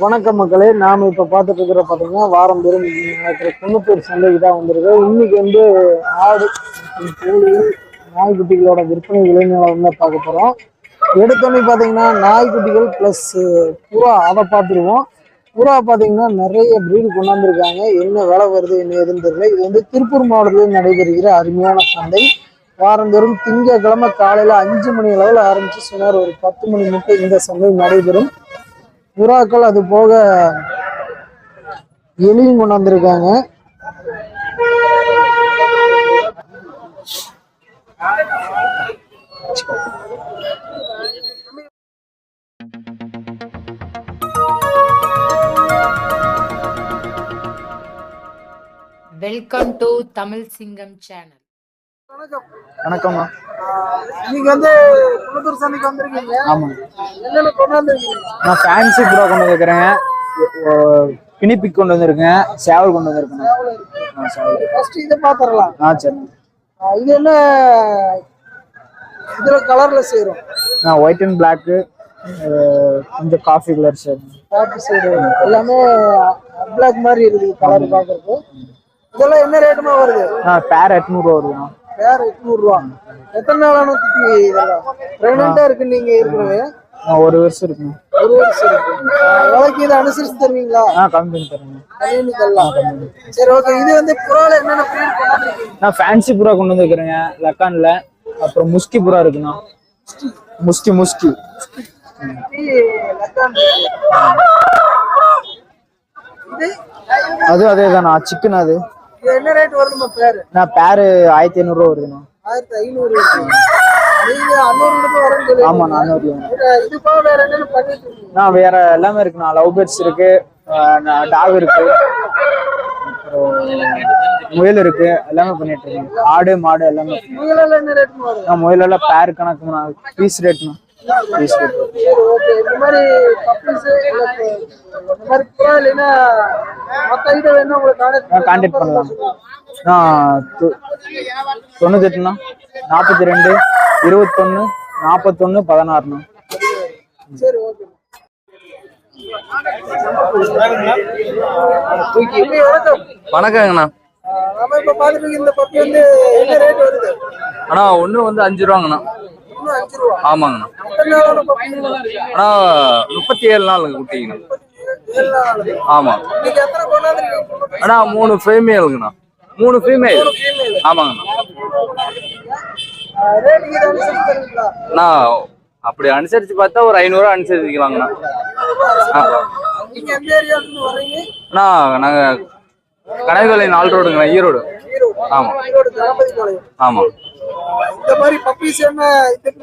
வணக்கம் மக்களே. நாம இப்ப பார்த்துட்டு இருக்கிற பாத்தீங்கன்னா வாரம் பெரும் நடக்கிற குன்னத்தூர் சந்தைக்கு தான் வந்திருக்கு. இன்னைக்கு வந்து ஆடு கோழி நாய்க்குட்டிகளோட விற்பனை விளைநிலம் தான் பார்க்க போறோம். எடுத்தோன்னே பாத்தீங்கன்னா நாய்க்குட்டிகள் பிளஸ் புறா அதை பார்த்துருவோம். புறா பாத்தீங்கன்னா நிறைய பிரீடு கொண்டாந்துருக்காங்க என்ன விலை வருது என்ன எதுன்னு தெரியல. இது வந்து திருப்பூர் மாவட்டத்தில் நடைபெறுகிற அருமையான சந்தை. வாரந்தோறும் திங்கட்கிழமை காலையில அஞ்சு மணி அளவில் ஆரம்பிச்சு சுமார் ஒரு பத்து மணி மட்டும் இந்த சந்தை நடைபெறும். புறாக்கள் அது போக எலியும் கொண்டு வந்திருக்காங்க. வெல்கம் டு தமிழ் சிங்கம் சேனல் வணக்கம்மா. இன்னைக்கு வந்து குளத்தூர் சந்தைக்கு வந்திருக்கீங்க. ஆமாங்க. என்னென்ன கொண்டு வந்திருக்கீங்க நான் ஃபேன்சி புறா கொண்டு வந்திருக்கிறேன். கினிப்பிக் கொண்டு வந்திருக்கேன். சேவல் கொண்டு வந்திருக்கேன். ஃபர்ஸ்ட் இதை பார்த்துடலாம் ஆ சரி. இது என்ன? இதுல கலர்ல சேரும். நான் ஒயிட் அண்ட் பிளாக்கு கொஞ்சம் காஃபி கலர் சார் காப்பி சைடு எல்லாமே பிளாக் மாதிரி இருக்குது கலர் பார்க்கறதுக்கு இதெல்லாம் என்ன ரேட்டுமா வருது? ஆ பேர் எட்நூறுவா வருதுண்ணா வேற எட்நூறு ரூபா எத்தனை நாளான குட்டி பிரெக்னண்டா இருக்கு நீங்க இருக்கிறது ஆ ஒரு வருஷம் இருக்குங்க ஒரு வருஷம் இருக்கு. விலைக்கு இதை அனுசரிச்சு தருவீங்களா? ஆ கம்மி பண்ணி தரேங்க சரி ஓகே இது வந்து புறால என்னென்ன கொண்டாந்துருக்கீங்க நான் ஃபேன்சி புறா கொண்டு வந்திருக்கிறேங்க. லக்கான்ல. அப்புறம் முஸ்கி புறா இருக்குண்ணா. முஸ்கி முஸ்கி. அது அதே தானா சிக்கன் அது. என்ன ரேட் வருதுமா பேரு? நான் பேரு ஆயிரத்தி ஐநூறுரூவா வருதுண்ணா. ஆயிரத்தி ஐநூறு நீங்க அன்னூறு ரூபாய் வரேன்னு சொல்லி ஆமா நானூறு இது போக வேற என்னென்ன பண்ணிட்டு இருக்கீங்க? நான் வேற எல்லாமே இருக்குண்ணா. லவ் பேர்ட்ஸ் இருக்கு டாக் இருக்கு. அப்புறம் முயல் இருக்கு எல்லாமே பண்ணிட்டு இருக்கேன் ஆடு மாடு எல்லாமே. முயலெல்லாம் என்ன ரேட். நான் முயலெல்லாம் பேர் கணக்குண்ணா பீஸ் ரேட்ண்ணா சரி ஓகே இந்த மாதிரி பப்பீஸ் இந்த மாதிரி புறா இல்லைன்னா மற்ற ஐட்டம் வேணா உங்களுக்கு கான்டாக்ட் கான்டாக்ட் பண்ணலாம். நான் தொ- தொண்ணூத்தெட்டுண்ணா? நாற்பத்தி ரெண்டு இருபத்தொன்னு நாற்பத்தொன்னு பதினாறுண்ணா. சரி ஓகே வணக்கங்கண்ணா. ஆஹ் நம்ம இப்ப பாத்துட்டு இந்த பப்பி வந்து என்ன ரேட் வருது? அண்ணா ஒன்று வந்து அஞ்சு ரூபாங்கண்ணா. ஆமாங்கண்ணா. அண்ணா முப்பத்தி ஏழு நாள் குட்டிங்கண்ணா கொண்டாந்துருக்கீங்க அண்ணா மூணு ஃபீமேலுங்கண்ணா மூணு ஃபீமேல் ஆமாங்கண்ணா. அனுசரிச்சு அண்ணா அப்படி அனுசரித்து பார்த்தா ஒரு ஐநூறுரூவா அனுசரிச்சுக்கலாங்கண்ணா. அண்ணா நாங்கள் கனகலை நாலு ரோடுங்கண்ணா ஈரோடு. பாளையம். ஆமாம் இந்த மாதிரி பப்பீஸ் என்ன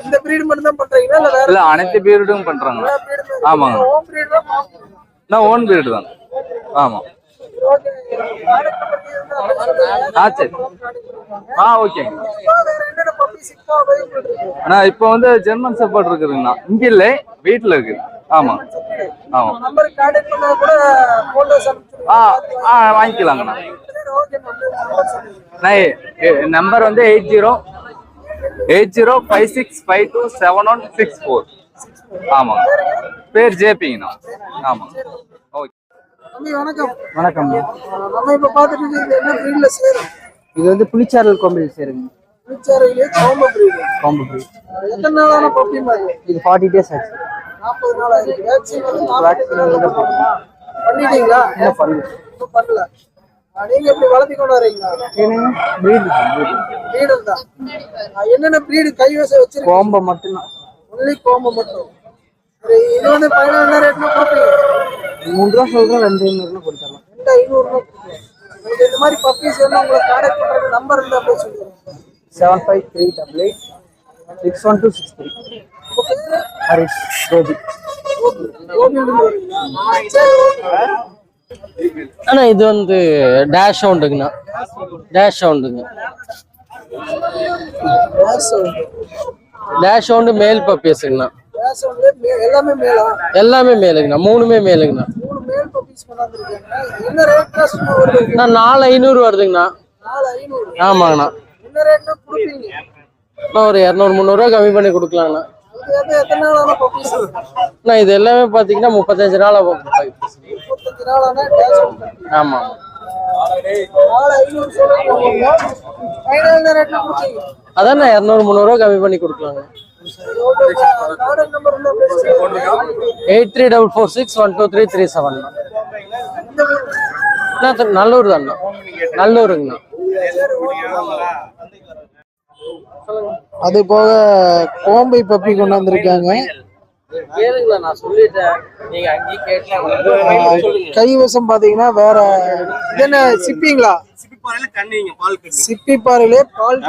இந்த பிரீடு மட்டும் தான் பண்றீங்களா? இல்ல வேற இல்லை அனைத்து பீரியடும் பண்ணுறாங்கண்ணா breed ஆமாங்க. பிரீட். நான் ஓன் பீரியடு தான். சொல்லுங்க. ஆ சரி. ஆ ஓகேங்க? அண்ணா இப்போ வந்து ஜெர்மன் சப்போர்ட் இருக்குதுங்கண்ணா. இங்கே இல்லை வீட்டில் இருக்குது ஆமாம் ஆமாம் க்கு contact பண்ணா கூட அனுப்பிச்சு ஆ ஆ வாங்கிக்கலாங்கண்ணா நம்பர் வந்து eight zero eight zero five six five two seven one six four. ஆமாங்க பேர் ஜேபிங்கண்ணா. ஆமாம் ஓகே. வணக்கம். வணக்கம். நம்ம இப்ப பாத்துட்டு இருக்கிறது என்ன breedல சேரும்? இது வந்து புளிச்சாரல் கோம்பில் சேருங்க. புளிச்சாரையிலே சோம breed. கோம்பு breed. எத்தனை நாளான பப்பி மாதிரி இது? ஃபார்ட்டி டேஸ் ஆச்சு. நாற்பது நாள் ஆயிருக்கு. வேக்சின் வந்து நாற்பது நாள் பண்ணிட்டீங்களா? இன்னும் பண்ணல. இன்னும் பண்ணல. நீங்க எப்படி வளர்த்தி கொண்டு வரீங்களா பிரீடு தான் என்னென்ன பிரீடு கைவசம் வச்சிருக்கீங்க? கோம்பை மட்டும்தான். ஒன்லி கோம்பை மட்டும். இது வந்து பதினாறு என்ன ரேட்னா பார்ப்பீங்க மூணு ரூபா சொல்றேன் ரெண்டு ஐநூறுல கொடுத்துடலாம். ரெண்டு ஐநூறுரூவா உங்களுக்கு இந்த மாதிரி பப்பீஸ் வேணும் உங்களை கான்டாக்ட் பண்ணுறது நம்பர் இருந்தால் அப்படியே சொல்லுங்க. Seven five three double eight six one two six three Harish. அண்ணா இது வந்து டேஷ் சவுண்டுங்கண்ணா டேஷ் சவுண்டுங்க டேஷ் சவுண்டு மேல் பப்பீஸுங்கண்ணா எல்லாமே மேலா எல்லாமே மேலுங்கண்ணா. மூணுமே மேலுங்கண்ணா. நான் நாலு ஐநூறு வருதுங்கண்ணா. ஆமாங்கண்ணா. நான் ஒரு இரநூறு முந்நூறுரூவா கம்மி பண்ணி கொடுக்கலாங்கண்ணா. அண்ணா இது எல்லாமே பார்த்தீங்கன்னா முப்பத்தஞ்சு நாள் ஆகும். முப்பத்தஞ்சு ஆமாம் அதான் இரநூறு முந்நூறுவா கம்மி பண்ணி கொடுக்கலாங்க. Eight three double four six one two three three seven. Nallur தான் நல்லூருங்கண்ணா. அது போக கோம்பை பப்பி கொண்டு வந்திருக்காங்க கைவசம் பாத்தீங்கன்னா வேற என்ன சிப்பிங்களா? சிப்பி பாறையிலே பால்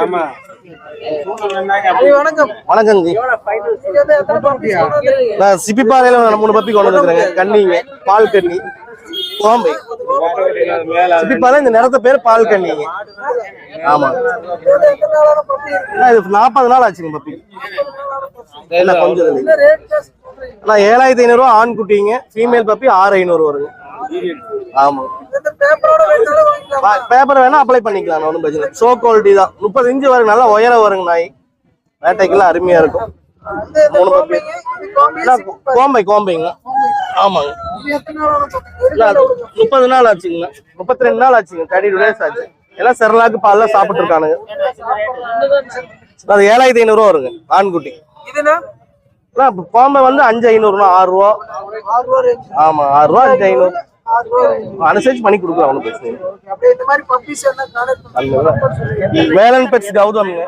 வணக்கம். வந்திருக்கீங்க? நான் சிப்பிப்பாறையில மூணு பப்பி கொண்டு வந்துருக்கேங்க கண்ணிங்க பால் கண்ணி. கோம்பை. சிப்பிப்பாறை இந்த நிறத்த பேர் பால் கண்ணிங்க ஆமா இது நாற்பது நாள் ஆச்சுங்க பப்பி. என்ன கொஞ்சம்? அண்ணா ஏழாயிரத்தி ஐநூறுரூவா ஆண் குட்டிங்க. ஃபீமேல் பப்பி ஆறு ஐநூறு வருங்க. ஆமா. பேப்பர் வேணா அப்ளை பண்ணிக்கலாம் ஒன்றும் பிரச்சனை இல்லை. ஷோ குவாலிட்டி தான். முப்பது இன்ச்சு வரும் நல்லா உயர வருங்க நாய். வேட்டைக்கெல்லாம் அருமையா இருக்கும். மூணு? கோம்பை கோம்பைங்க. ஆமாங்க. முப்பது நாள் ஆச்சுங்க முப்பத்தி ரெண்டு நாள் ஆச்சுங்க. தேர்ட்டி டூ டேஸ் ஆச்சு. எல்லாம் செரலாக்கு பால்லாம் சாப்பிட்டு இருக்கானுங்க அது ஏழாயிரத்தி ஐநூறுரூவா வருங்க ஆண்குட்டி. இப்ப கோம்பை வந்து அஞ்சு ஐநூறுனா ஆறு ரூபா. ஆறு ரூபா range. ஆமா ஆறு ரூபா அஞ்சு ஐநூறு. அனுசரிச்சு பண்ணி கொடுக்கலாம் ஒன்றும் பிரச்சனை. Velan pets கௌதம்ங்க.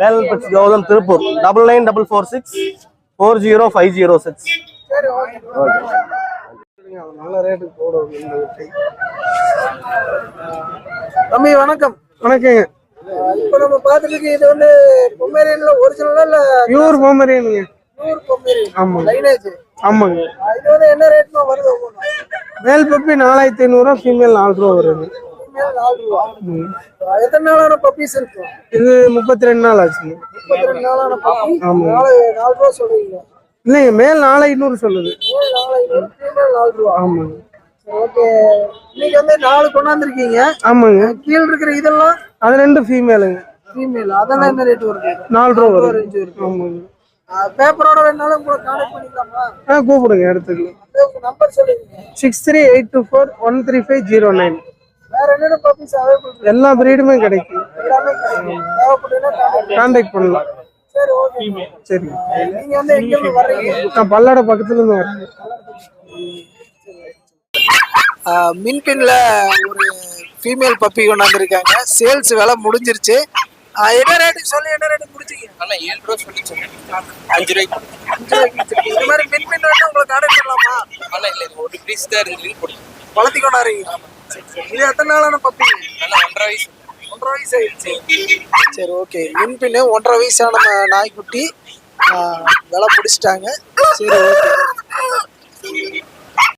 Velan pets Gautham Tiruppur. Double nine double four six four zero five zero six. Okay நல்ல ரேட்டுக்கு போடும் இந்த விட்டை தம்பி வணக்கம். வணக்கங்க. இப்போ நம்ம பார்த்துட்டு இருக்க இது வந்து பொம்மேரியன்ல ஒரிஜினலா இல்ல பியூர் பொமரியனுங்க நூறு பொம்மேரியன். லைனேஜ் ஆமாங்க. இது வந்து என்ன ரேட்மா வருது மேல் பப்பி நாலாயிரத்தி ஐநூறுரூவா ஃபீமேல் நாலு ரூபா வருது. எத்தனை நாளான பப்பீஸ் இருக்கும் இது முப்பத்தி ரெண்டு நாள் ஆச்சுங்க. முப்பத்தி ரெண்டு நாளான பப்பி ஆமா. நாலு நாலு ரூபா சொல்றீங்க. இல்லைங்க மேல் நாலு ஐநூறு சொல்லுது. ஆமாங்க. ஓகே. இன்னைக்கு வந்து நாலு கொண்டாந்துருக்கீங்க. ஆமாங்க. கீழ் இருக்கிற இதெல்லாம் அது ரெண்டு ஃபீமேலுங்க ஃபீமேல் அதெல்லாம் என்ன ரேட் வருது? நாலு ரூபா வரும் ஆமாங்க. பேப்பரோட வேணாலும் உங்களை கான்டாக்ட் பண்ணிக்கலாமா? ஆ கூப்பிடுங்க எடுத்துக்கலாம். நம்பர் சொல்லுங்க six three eight two four one three five zero nine வேற என்னென்ன பப்பீஸ் அவைலபிள் எல்லா பிரீடுமே கிடைக்கும். எல்லாமே கிடைக்கும். கான்டாக்ட் பண்ணலாம். சரி ஓகே சரி. நீங்க வந்து எங்க இருந்து வர்றீங்க? நான் பல்லட பக்கத்துல இருந்து வரேன் மின்பின்ல ஒரு ஃபீமேல் பப்பி கொண்டாந்துருக்காங்க. சேல்ஸ் விலை முடிஞ்சிருச்சு. என்ன ரேட்டுக்கு சொல்லி என்ன ரேட்டுக்கு முடிச்சீங்க? அண்ணா ஏழு ரூபா சொல்லி சொன்னேன். அஞ்சு ரூபாய்க்கு அஞ்சு ரூபாய்க்கு. இந்த மாதிரி மின்பின் வேணும் உங்களை கான்டாக்ட் பண்ணலாமா அண்ணா இல்லை இது ஒரு பீஸ் தான் இருந்தது பிடிக்கும் வளர்த்தி கொண்டாடுறீங்க. இது எத்தனை நாளான பப்பி அண்ணா ஒன்றரை வயசு. ஒன்றரை வயசு ஆயிடுச்சு. சரி ஓகே மின்பின்னு ஒன்றரை வயசான நாய்க்குட்டி ஆ, விலை பிடிச்சிட்டாங்க சரி ஓகே